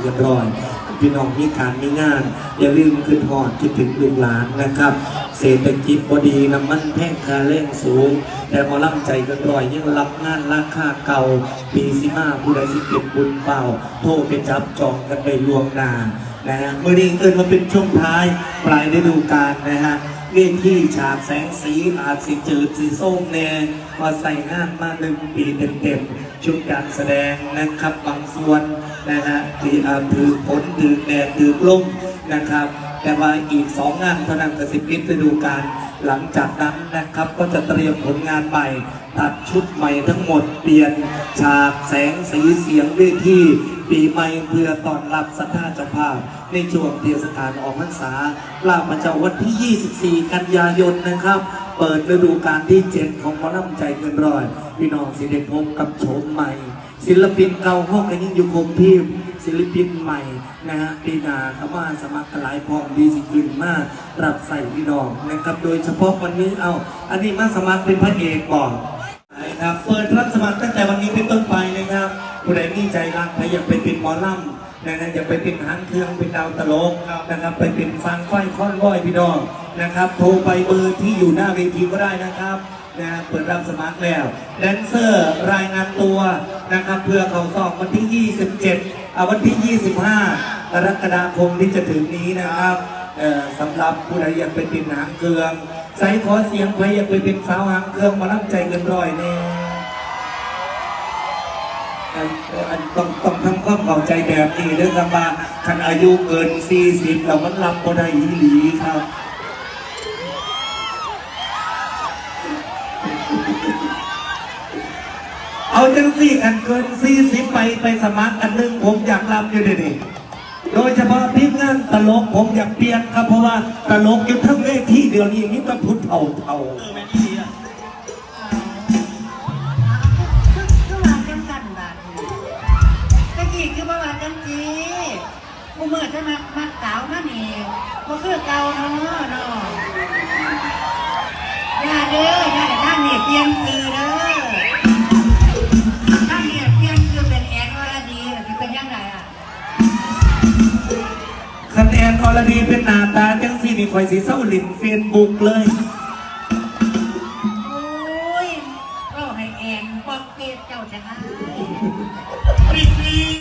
เงินร้อย พี่น้องมีการมีงาน อย่าลืมขึ้นหอดคิดถึงลูกหลานนะครับ เศรษฐกิจพอดีน้ำมันแพงค่าแรงสูง แต่มอล่ำใจกันร้อยยังรับงานราคาเก่า ปีสิมาผู้ใดสิเก็บบุญเปล่า โทรไปจับจองกันไปลวงหนานะฮะเมื่อนี้เอินมาเป็นช่วงท้ายปลายฤดูกาลนะฮะเวทีฉากแสงสีอาจสีจืดสีส้มแน่มาใส่งานมาหนึ่งปีเต็มๆชุดการแสดงนะครับบางส่วน นะฮะที่อาถือฝนถือแดดถือลมนะครับ แต่ว่าอีกสองงานเท่านั้นก็สิบปิดฤดูกาลหลังจากนั้นนะครับก็จะเตรียมผลงานใหม่ ตัดชุดใหม่ทั้งหมดเปลี่ยนฉากแสงสีเสียงเวทีปีใหม่เพื่อต้อนรับสัทธาเจ้าภาพ ในช่วงเทศกาลออกพรรษาลาบมาจากวันที่ 24 กันยายนนะครับ เปิดฤดูกาลที่ 7 ของมอลำใจเงินร้อย พี่น้องสิได้พบกับโฉมใหม่ ศิลปินเก่าห้องกันยังอยู่คงที่ศิลปินใหม่นะฮะปีนาเขามาสมัครหลายพร้อมดีสิขึ้นมากรับใส่พี่น้องนะครับ โดยเฉพาะวันนี้เอา อันนี้มาสมัครเป็นพระเอกบอกนะครับเปิดรับสมัครตั้งแต่วันนี้เป็นต้นไป ผู้ใดมีใจรักใครอยากไปเป็นหมอลำนะนะอยากไปเป็นหางเครื่องเป็นดาวตลกนะครับ ไปเป็นฟังไฟค่อนร้อยพี่น้องนะครับ โทรไปเบอร์ที่อยู่หน้าเวทีก็ได้นะครับนะเปิดรับสมัครแล้วแดนเซอร์รายงานตัวนะครับเพื่อเขาสอบวันที่ 27อ่าวันที่ 25กรกฎาคมที่จะถึงนี้นะครับเอ่อสำหรับผู้ใดอยากไปเป็นหางเครื่องใส่ขอเสียงใครอยากไปเป็นสาวหางเครื่องมารับใจเกินร้อยแน่เอ่อเอ่ออัน ต้องต้องทำความเข้าใจแบบนี้เรื่องกำบาคันอายุเกิน 40เรามันรับบ่ได้อีหลีครับเอาจังสี่กันเกิน40ไปไปสมัครอันหนึงผมอยากรับอยู่เดี๋ยวโดยเฉพาะทีมงานตลกผมอยากเปลี่ยนครับเพราะว่าตลกอยู่ทั้งเวทีเดียวนี้มีแต่พุทธเท่าเท่าคือ กี้คือบ่ว่าจังจีกูเมื่อจะมามาสาวมานี่ก็คือเก่าเนาะเนาะอย่าเด้ออย่าให้ท่านนี่เปลี่ยนคือเด้อท่านนี่เปลี่ยมคือเป็นแอนวรดีเป็นยังไงอะคัแอนอรดีเป็นหน้าตาจังสีมีคข่อยสีเศร้าหลินเฟนบุกเลย โอ้ยก็ให้แอนปอกเกตเจ้าจังไง ปรีด